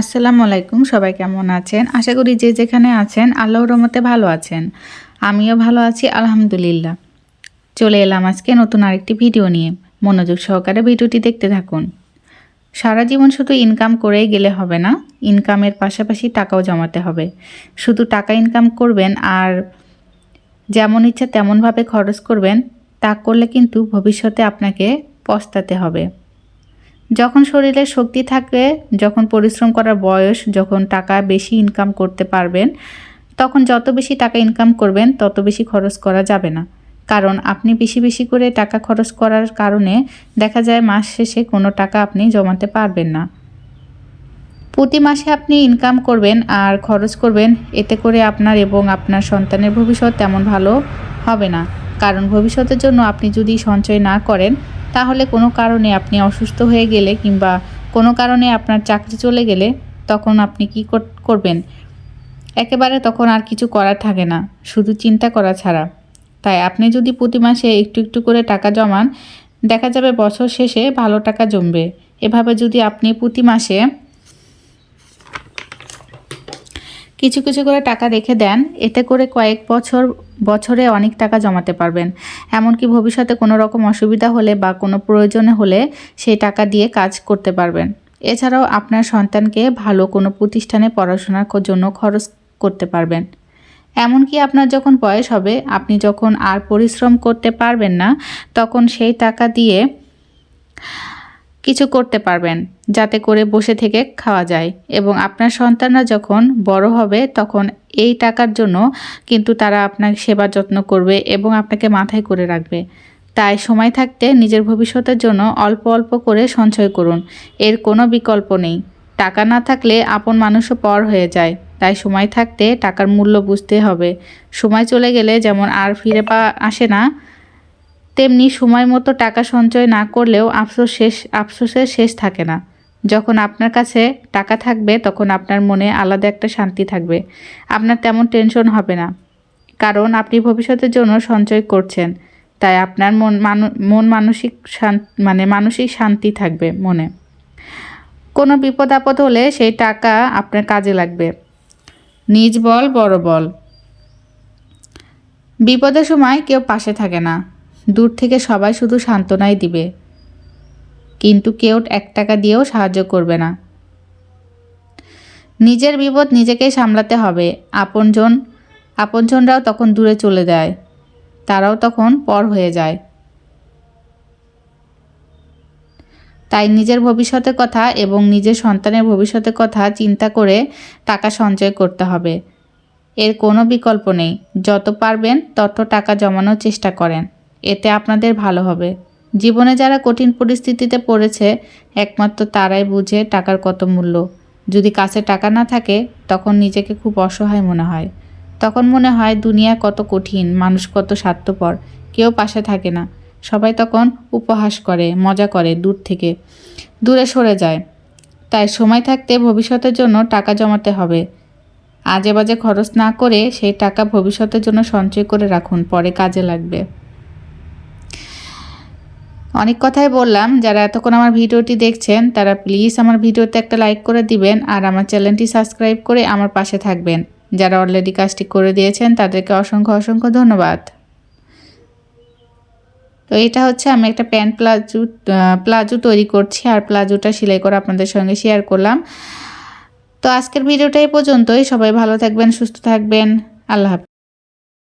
আসসালামু আলাইকুম, সবাই কেমন আছেন? আশা করি যে যেখানে আছেন, আল্লাহর রহমতে ভালো আছেন। আমিও ভালো আছি, আলহামদুলিল্লাহ। চলে এলাম আজকে নতুন আরেকটি ভিডিও নিয়ে। মনোযোগ সহকারে ভিডিওটি দেখতে থাকুন। সারা জীবন শুধু ইনকাম করেই গেলে হবে না ইনকামের পাশাপাশি টাকাও জমাতে হবে। শুধু টাকা ইনকাম করবেন আর যেমন ইচ্ছা তেমনভাবে খরচ করবেন, তা করলে কিন্তু ভবিষ্যতে আপনাকে পস্তাতে হবে। যখন শরীরে শক্তি থাকে, যখন পরিশ্রম করার বয়স, যখন টাকা বেশি ইনকাম করতে পারবেন, তখন যত বেশি টাকা ইনকাম করবেন, তত বেশি খরচ করা যাবে না। কারণ আপনি বেশি বেশি করে টাকা খরচ করার কারণে দেখা যায় মাস শেষে কোনো টাকা আপনি জমাতে পারবেন না। প্রতি মাসে আপনি ইনকাম করবেন আর খরচ করবেন, এতে করে আপনার এবং আপনার সন্তানের ভবিষ্যৎ তেমন ভালো হবে না। কারণ ভবিষ্যতের জন্য আপনি যদি সঞ্চয় না করেন তাহলে কোনো কারণে আপনি অসুস্থ হয়ে গেলে কিংবা কোনো কারণে আপনার চাকরি চলে গেলে তখন আপনি কি করবেন? একেবারে তখন আর কিছু করার থাকে না, শুধু চিন্তা করা ছাড়া। তাই আপনি যদি প্রতি মাসে একটু একটু করে টাকা জমান, দেখা যাবে বছর শেষে ভালো টাকা জমবে। এভাবে যদি আপনি প্রতি মাসে কিছু কিছু করে টাকা রেখে দেন, এতে করে কয়েক বছর, বছরে অনেক টাকা জমাতে পারবেন। এমনকি ভবিষ্যতে কোনো রকম অসুবিধা হলে বা কোনো প্রয়োজনে হলে সেই টাকা দিয়ে কাজ করতে পারবেন। এছাড়াও আপনার সন্তানকে ভালো কোনো প্রতিষ্ঠানে পড়াশোনার জন্য খরচ করতে পারবেন। এমনকি আপনার যখন বয়স হবে, আপনি যখন আর পরিশ্রম করতে পারবেন না, তখন সেই টাকা দিয়ে কিছু করতে পারবেন, যাতে করে বসে থেকে খাওয়া যায়। এবং আপনার সন্তানরা যখন বড় হবে, তখন এই টাকার জন্য কিন্তু তারা আপনার সেবা যত্ন করবে এবং আপনাকে মাথায় করে রাখবে। তাই সময় থাকতে নিজের ভবিষ্যতের জন্য অল্প অল্প করে সঞ্চয় করুন। এর কোনো বিকল্প নেই। টাকা না থাকলে আপন মানুষও পর হয়ে যায়। তাই সময় থাকতে টাকার মূল্য বুঝতে হবে। সময় চলে গেলে যেমন আর ফিরে পাওয়া আসে না তেমনি সময় মতো টাকা সঞ্চয় না করলেও আফসোস শেষ, আফসোসের শেষ থাকে না। যখন আপনার কাছে টাকা থাকবে, তখন আপনার মনে আলাদা একটা শান্তি থাকবে। আপনার তেমন টেনশন হবে না। কারণ আপনি ভবিষ্যতের জন্য সঞ্চয় করছেন। তাই আপনার মন মন মানসিক মানে মানসিক শান্তি থাকবে মনে। কোনো বিপদ আপদ হলে সেই টাকা আপনার কাজে লাগবে। নিজ বল, বড় বল। বিপদের সময় কেউ পাশে থাকে না। দূর থেকে সবাই শুধু সান্ত্বনাই দিবে। কিন্তু কেউ এক টাকা দিয়েও সাহায্য করবে না। নিজের বিপদ নিজেকেই সামলাতে হবে। আপনজন, আপনজনরাও তখন দূরে চলে যায়। তারাও তখন পর হয়ে যায়। তাই নিজের ভবিষ্যতের কথা এবং নিজের সন্তানের ভবিষ্যতের কথা চিন্তা করে টাকা সঞ্চয় করতে হবে। এর কোনো বিকল্প নেই। যত পারবেন, তত টাকা জমানোর চেষ্টা করেন। এতে আপনাদের ভালো হবে। জীবনে যারা কঠিন পরিস্থিতিতে পড়েছে, একমাত্র তারাই বুঝে টাকার কত মূল্য। যদি কাছে টাকা না থাকে, তখন নিজেকে খুব অসহায় মনে হয়। তখন মনে হয় দুনিয়া কত কঠিন, মানুষ কত স্বার্থপর, কেউ পাশে থাকে না। সবাই তখন উপহাস করে, মজা করে দূর থেকে। দূরে সরে যায়। তাই সময় থাকতে ভবিষ্যতের জন্য টাকা জমাতে হবে। আজে বাজে খরচ না করে সেই টাকা ভবিষ্যতের জন্য সঞ্চয় করে রাখুন, পরে কাজে লাগবে। অনেক কথাই বললাম। যারা এতক্ষণ আমার ভিডিওটি দেখছেন, তারা প্লিজ আমার ভিডিওতে একটা লাইক করে দিবেন আর আমার চ্যানেলটি সাবস্ক্রাইব করে আমার পাশে থাকবেন। যারা অলরেডি কাজটি করে দিয়েছেন, তাদেরকে অসংখ্য অসংখ্য ধন্যবাদ। তো এটা হচ্ছে আমি একটা প্যান্ট প্লাজো প্লাজো তৈরি করছি আর প্লাজোটা সেলাই করে আপনাদের সঙ্গে শেয়ার করলাম। তো আজকের ভিডিওটা এই পর্যন্তই। সবাই ভালো থাকবেন, সুস্থ থাকবেন। আল্লাহ